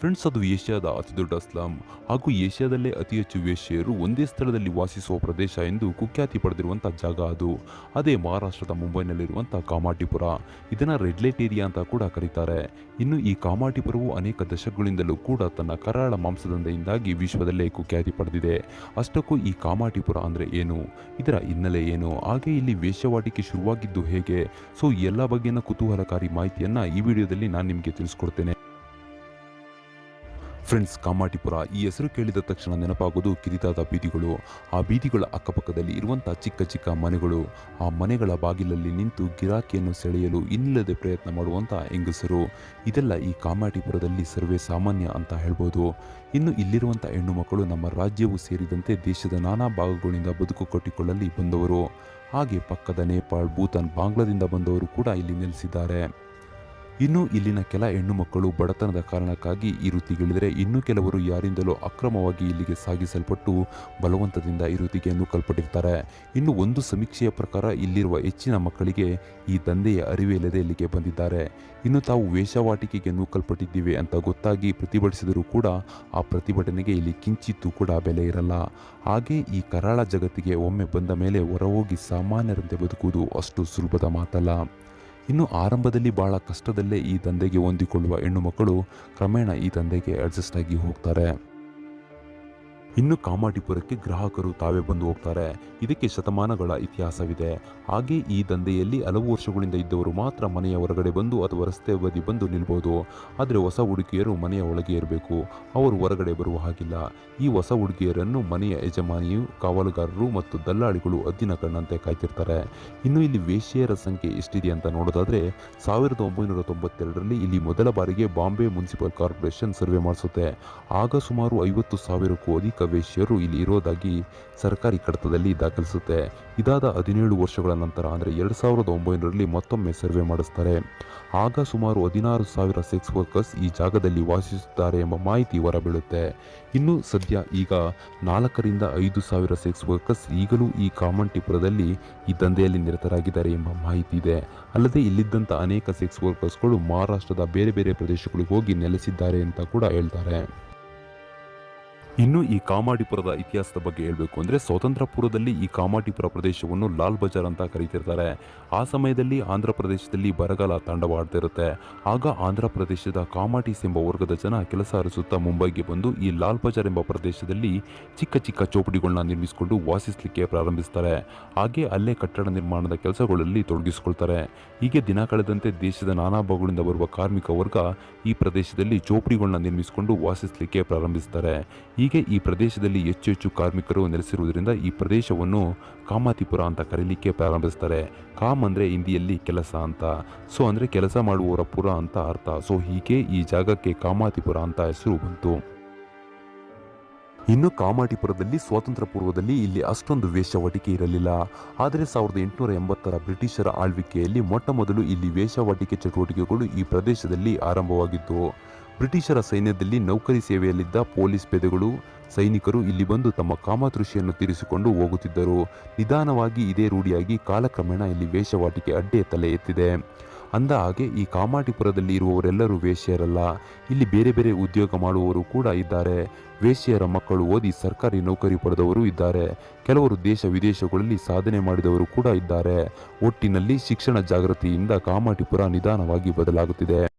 Friends, ಅದು ಏಷ್ಯಾದ ಅತಿದೊಡ್ಡ ಸ್ಲಮ್ ಹಾಗೂ ಏಷ್ಯಾದಲ್ಲೇ ಅತಿ ಹೆಚ್ಚು ವೇಶ್ಯೆಯರು ಒಂದೇ ಸ್ಥಳದಲ್ಲಿ ವಾಸಿಸುವ ಪ್ರದೇಶ ಎಂದು ಕುಖ್ಯಾತಿ ಪಡೆದಿರುವಂಥ ಜಾಗ ಅದು. ಅದೇ ಮಹಾರಾಷ್ಟ್ರದ ಮುಂಬೈನಲ್ಲಿರುವಂಥ ಕಾಮಾಟಿಪುರ. ಇದನ್ನು ರೆಡ್ ಲೈಟ್ ಏರಿಯಾ ಅಂತ ಕೂಡ ಕರೀತಾರೆ. ಇನ್ನು ಈ ಕಾಮಾಟಿಪುರವು ಅನೇಕ ದಶಕಗಳಿಂದಲೂ ಕೂಡ ತನ್ನ ಕರಾಳ ಮಾಂಸದಂಧೆಯಿಂದಾಗಿ ವಿಶ್ವದಲ್ಲೇ ಕುಖ್ಯಾತಿ ಪಡೆದಿದೆ. ಅಷ್ಟಕ್ಕೂ ಈ ಕಾಮಾಟಿಪುರ ಅಂದರೆ ಏನು? ಇದರ ಹಿನ್ನೆಲೆ ಏನು? ಹಾಗೆ ಇಲ್ಲಿ ವೇಶ್ಯವಾಟಿಕೆ ಶುರುವಾಗಿದ್ದು ಹೇಗೆ? ಸೊ ಎಲ್ಲ ಬಗೆಯ ಕುತೂಹಲಕಾರಿ ಮಾಹಿತಿಯನ್ನು ಈ ವಿಡಿಯೋದಲ್ಲಿ ನಾನು ನಿಮಗೆ ತಿಳಿಸ್ಕೊಡ್ತೇನೆ. ಫ್ರೆಂಡ್ಸ್, ಕಾಮಾಟಿಪುರ ಈ ಹೆಸರು ಕೇಳಿದ ತಕ್ಷಣ ನೆನಪಾಗೋದು ಕಿರಿದಾದ ಬೀದಿಗಳು. ಆ ಬೀದಿಗಳ ಅಕ್ಕಪಕ್ಕದಲ್ಲಿ ಇರುವಂಥ ಚಿಕ್ಕ ಚಿಕ್ಕ ಮನೆಗಳು. ಆ ಮನೆಗಳ ಬಾಗಿಲಲ್ಲಿ ನಿಂತು ಗಿರಾಕಿಯನ್ನು ಸೆಳೆಯಲು ಇನ್ನಿಲ್ಲದೆ ಪ್ರಯತ್ನ ಮಾಡುವಂಥ ಹೆಂಗಸರು. ಇದೆಲ್ಲ ಈ ಕಾಮಾಟಿಪುರದಲ್ಲಿ ಸರ್ವೇ ಸಾಮಾನ್ಯ ಅಂತ ಹೇಳ್ಬೋದು. ಇನ್ನು ಇಲ್ಲಿರುವಂಥ ಹೆಣ್ಣು ಮಕ್ಕಳು ನಮ್ಮ ರಾಜ್ಯವು ಸೇರಿದಂತೆ ದೇಶದ ನಾನಾ ಭಾಗಗಳಿಂದ ಬದುಕು ಕಟ್ಟಿಕೊಳ್ಳಲಿ ಬಂದವರು. ಹಾಗೆ ಪಕ್ಕದ ನೇಪಾಳ್, ಭೂತಾನ್, ಬಾಂಗ್ಲಾದಿಂದ ಬಂದವರು ಕೂಡ ಇಲ್ಲಿ ನೆಲೆಸಿದ್ದಾರೆ. ಇನ್ನು ಇಲ್ಲಿನ ಕೆಲ ಹೆಣ್ಣು ಮಕ್ಕಳು ಬಡತನದ ಕಾರಣಕ್ಕಾಗಿ ಈ ವೃತ್ತಿಗಿಳಿದರೆ ಇನ್ನು ಕೆಲವರು ಯಾರಿಂದಲೋ ಅಕ್ರಮವಾಗಿ ಇಲ್ಲಿಗೆ ಸಾಗಿಸಲ್ಪಟ್ಟು ಬಲವಂತದಿಂದ ಈ ವೃತ್ತಿಗೆ ನೂಕಲ್ಪಟ್ಟಿರ್ತಾರೆ ಇನ್ನು ಒಂದು ಸಮೀಕ್ಷೆಯ ಪ್ರಕಾರ ಇಲ್ಲಿರುವ ಹೆಚ್ಚಿನ ಮಕ್ಕಳಿಗೆ ಈ ದಂಧೆಯ ಅರಿವೇ ಇಲ್ಲದೆ ಇಲ್ಲಿಗೆ ಬಂದಿದ್ದಾರೆ. ಇನ್ನು ತಾವು ವೇಷವಾಟಿಕೆಗೆ ನೂಕಲ್ಪಟ್ಟಿದ್ದೀವಿ ಅಂತ ಗೊತ್ತಾಗಿ ಪ್ರತಿಭಟಿಸಿದರೂ ಕೂಡ ಆ ಪ್ರತಿಭಟನೆಗೆ ಇಲ್ಲಿ ಕಿಂಚಿತ್ತೂ ಕೂಡ ಬೆಲೆ ಇರಲ್ಲ. ಹಾಗೆ ಈ ಕರಾಳ ಜಗತ್ತಿಗೆ ಒಮ್ಮೆ ಬಂದ ಮೇಲೆ ಹೊರಹೋಗಿ ಸಾಮಾನ್ಯರಂತೆ ಬದುಕುವುದು ಅಷ್ಟು ಸುಲಭದ ಮಾತಲ್ಲ. ಇನ್ನು ಆರಂಭದಲ್ಲಿ ಬಹಳ ಕಷ್ಟದಲ್ಲೇ ಈ ದಂಧೆಗೆ ಹೊಂದಿಕೊಳ್ಳುವ ಹೆಣ್ಣು ಮಕ್ಕಳು ಕ್ರಮೇಣ ಈ ದಂಧೆಗೆ ಅಡ್ಜಸ್ಟ್ ಆಗಿ ಹೋಗ್ತಾರೆ. ಇನ್ನು ಕಾಮಾಟಿಪುರಕ್ಕೆ ಗ್ರಾಹಕರು ತಾವೇ ಬಂದು ಹೋಗ್ತಾರೆ. ಇದಕ್ಕೆ ಶತಮಾನಗಳ ಇತಿಹಾಸವಿದೆ. ಹಾಗೆ ಈ ದಂಧೆಯಲ್ಲಿ ಹಲವು ವರ್ಷಗಳಿಂದ ಇದ್ದವರು ಮಾತ್ರ ಮನೆಯ ಹೊರಗಡೆ ಬಂದು ಅಥವಾ ರಸ್ತೆ ಬದಿ ಬಂದು ನಿಲ್ಬೋದು. ಆದರೆ ಹೊಸ ಹುಡುಗಿಯರು ಮನೆಯ ಒಳಗೆ ಇರಬೇಕು. ಅವರು ಹೊರಗಡೆ ಬರುವ ಹಾಗಿಲ್ಲ. ಈ ಹೊಸ ಹುಡುಗಿಯರನ್ನು ಮನೆಯ ಯಜಮಾನಿಯು, ಕಾವಲುಗಾರರು ಮತ್ತು ದಲ್ಲಾಳಿಗಳು ಹದ್ದಿನ ಕಣ್ಣಂತೆ ಕಾಯ್ತಿರ್ತಾರೆ. ಇನ್ನು ಇಲ್ಲಿ ವೇಶ್ಯೆಯರ ಸಂಖ್ಯೆ ಎಷ್ಟಿದೆ ಅಂತ ನೋಡೋದಾದರೆ, ಸಾವಿರದ ಒಂಬೈನೂರ ತೊಂಬತ್ತೆರಡರಲ್ಲಿ ಇಲ್ಲಿ ಮೊದಲ ಬಾರಿಗೆ ಬಾಂಬೆ ಮುನ್ಸಿಪಲ್ ಕಾರ್ಪೊರೇಷನ್ ಸರ್ವೆ ಮಾಡಿಸುತ್ತೆ. ಆಗ ಸುಮಾರು ಐವತ್ತು ಸಾವಿರಕ್ಕೂ ಅಧಿಕ ವೇಶ್ಯರು ಇಲ್ಲಿ ಇರೋದಾಗಿ ಸರ್ಕಾರಿ ಕಡತದಲ್ಲಿ ದಾಖಲಿಸುತ್ತೆ. ಇದಾದ ಹದಿನೇಳು ವರ್ಷಗಳ ನಂತರ, ಅಂದರೆ ಎರಡು ಸಾವಿರದ ಒಂಬೈನೂರರಲ್ಲಿ ಮತ್ತೊಮ್ಮೆ ಸರ್ವೆ ಮಾಡಿಸ್ತಾರೆ. ಆಗ ಸುಮಾರು ಹದಿನಾರು ಸಾವಿರ ಸೆಕ್ಸ್ ವರ್ಕರ್ಸ್ ಈ ಜಾಗದಲ್ಲಿ ವಾಸಿಸುತ್ತಾರೆ ಎಂಬ ಮಾಹಿತಿ ಹೊರಬೀಳುತ್ತೆ. ಇನ್ನು ಸದ್ಯ ಈಗ ನಾಲ್ಕರಿಂದ ಐದು ಸಾವಿರ ಸೆಕ್ಸ್ ವರ್ಕರ್ಸ್ ಈಗಲೂ ಈ ಕಾಮಂಟಿಪುರದಲ್ಲಿ ಈ ದಂಧೆಯಲ್ಲಿ ನಿರತರಾಗಿದ್ದಾರೆ ಎಂಬ ಮಾಹಿತಿ ಇದೆ. ಅಲ್ಲದೆ ಇಲ್ಲಿದ್ದಂಥ ಅನೇಕ ಸೆಕ್ಸ್ ವರ್ಕರ್ಸ್ಗಳು ಮಹಾರಾಷ್ಟ್ರದ ಬೇರೆ ಬೇರೆ ಪ್ರದೇಶಗಳಿಗೆ ಹೋಗಿ ನೆಲೆಸಿದ್ದಾರೆ ಅಂತ ಕೂಡ ಹೇಳ್ತಾರೆ. ಇನ್ನು ಈ ಕಾಮಾಡಿಪುರದ ಇತಿಹಾಸದ ಬಗ್ಗೆ ಹೇಳಬೇಕು ಅಂದರೆ ಸ್ವಾತಂತ್ರ್ಯಪುರದಲ್ಲಿ ಈ ಕಾಮಾಡಿಪುರ ಪ್ರದೇಶವನ್ನು ಲಾಲ್ ಬಜಾರ್ ಅಂತ ಕರೀತಿರ್ತಾರೆ. ಆ ಸಮಯದಲ್ಲಿ ಆಂಧ್ರ ಪ್ರದೇಶದಲ್ಲಿ ಬರಗಾಲ ತಾಂಡವಾಡ್ತಿರುತ್ತೆ. ಆಗ ಆಂಧ್ರ ಪ್ರದೇಶದ ಕಾಮಾಟೀಸ್ ಎಂಬ ವರ್ಗದ ಜನ ಕೆಲಸ ಅರಸುತ್ತಾ ಮುಂಬೈಗೆ ಬಂದು ಈ ಲಾಲ್ ಬಜಾರ್ ಎಂಬ ಪ್ರದೇಶದಲ್ಲಿ ಚಿಕ್ಕ ಚಿಕ್ಕ ಚೌಪಡಿಗಳನ್ನ ನಿರ್ಮಿಸಿಕೊಂಡು ವಾಸಿಸಲಿಕ್ಕೆ ಪ್ರಾರಂಭಿಸ್ತಾರೆ. ಹಾಗೆ ಅಲ್ಲೇ ಕಟ್ಟಡ ನಿರ್ಮಾಣದ ಕೆಲಸಗಳಲ್ಲಿ ತೊಡಗಿಸಿಕೊಳ್ತಾರೆ. ಹೀಗೆ ದಿನ ಕಳೆದಂತೆ ದೇಶದ ನಾನಾ ಭಾಗಗಳಿಂದ ಬರುವ ಕಾರ್ಮಿಕ ವರ್ಗ ಈ ಪ್ರದೇಶದಲ್ಲಿ ಚೌಪಡಿಗಳನ್ನ ನಿರ್ಮಿಸಿಕೊಂಡು ವಾಸಿಸಲಿಕ್ಕೆ ಪ್ರಾರಂಭಿಸ್ತಾರೆ. ಹೀಗೆ ಈ ಪ್ರದೇಶದಲ್ಲಿ ಹೆಚ್ಚು ಹೆಚ್ಚು ಕಾರ್ಮಿಕರು ನೆಲೆಸಿರುವುದರಿಂದ ಈ ಪ್ರದೇಶವನ್ನು ಕಾಮಾತಿಪುರ ಅಂತ ಕರೀಲಿಕ್ಕೆ ಪ್ರಾರಂಭಿಸ್ತಾರೆ. ಕಾಮ್ ಅಂದರೆ ಹಿಂದಿಯಲ್ಲಿ ಕೆಲಸ ಅಂತ. ಸೊ ಅಂದರೆ ಕೆಲಸ ಮಾಡುವವರ ಪುರ ಅಂತ ಅರ್ಥ. ಸೊ ಹೀಗೆ ಈ ಜಾಗಕ್ಕೆ ಕಾಮಾತಿಪುರ ಅಂತ ಹೆಸರು ಬಂತು. ಇನ್ನು ಕಾಮಾಟಿಪುರದಲ್ಲಿ ಸ್ವಾತಂತ್ರ್ಯ ಪೂರ್ವದಲ್ಲಿ ಇಲ್ಲಿ ಅಷ್ಟೊಂದು ವೇಷವಾಟಿಕೆ ಇರಲಿಲ್ಲ. ಆದರೆ ಸಾವಿರದ ಎಂಟುನೂರ ಎಂಬತ್ತರ ಬ್ರಿಟಿಷರ ಆಳ್ವಿಕೆಯಲ್ಲಿ ಮೊಟ್ಟ ಮೊದಲು ಇಲ್ಲಿ ವೇಷವಾಟಿಕೆ ಚಟುವಟಿಕೆಗಳು ಈ ಪ್ರದೇಶದಲ್ಲಿ ಆರಂಭವಾಗಿದ್ದವು ಬ್ರಿಟಿಷರ ಸೈನ್ಯದಲ್ಲಿ ನೌಕರಿ ಸೇವೆಯಲ್ಲಿದ್ದ ಪೊಲೀಸ್ ಪೇದೆಗಳು, ಸೈನಿಕರು ಇಲ್ಲಿ ಬಂದು ತಮ್ಮ ಕಾಮತೃಷಿಯನ್ನು ತೀರಿಸಿಕೊಂಡು ಹೋಗುತ್ತಿದ್ದರು. ನಿಧಾನವಾಗಿ ಇದೇ ರೂಢಿಯಾಗಿ ಕಾಲಕ್ರಮೇಣ ಇಲ್ಲಿ ವೇಷವಾಟಿಕೆ ಅಡ್ಡೆ ತಲೆ ಎತ್ತಿದೆ. ಅಂದ ಹಾಗೆ ಈ ಕಾಮಾಟಿಪುರದಲ್ಲಿ ಇರುವವರೆಲ್ಲರೂ ವೇಶ್ಯರಲ್ಲ. ಇಲ್ಲಿ ಬೇರೆ ಬೇರೆ ಉದ್ಯೋಗ ಮಾಡುವವರು ಕೂಡ ಇದ್ದಾರೆ. ವೇಶ್ಯರ ಮಕ್ಕಳು ಓದಿ ಸರ್ಕಾರಿ ನೌಕರಿ ಪಡೆದವರು ಇದ್ದಾರೆ. ಕೆಲವರು ದೇಶ ವಿದೇಶಗಳಲ್ಲಿ ಸಾಧನೆ ಮಾಡಿದವರು ಕೂಡ ಇದ್ದಾರೆ. ಒಟ್ಟಿನಲ್ಲಿ ಶಿಕ್ಷಣ ಜಾಗೃತಿಯಿಂದ ಕಾಮಾಟಿಪುರ ನಿಧಾನವಾಗಿ ಬದಲಾಗುತ್ತಿದೆ.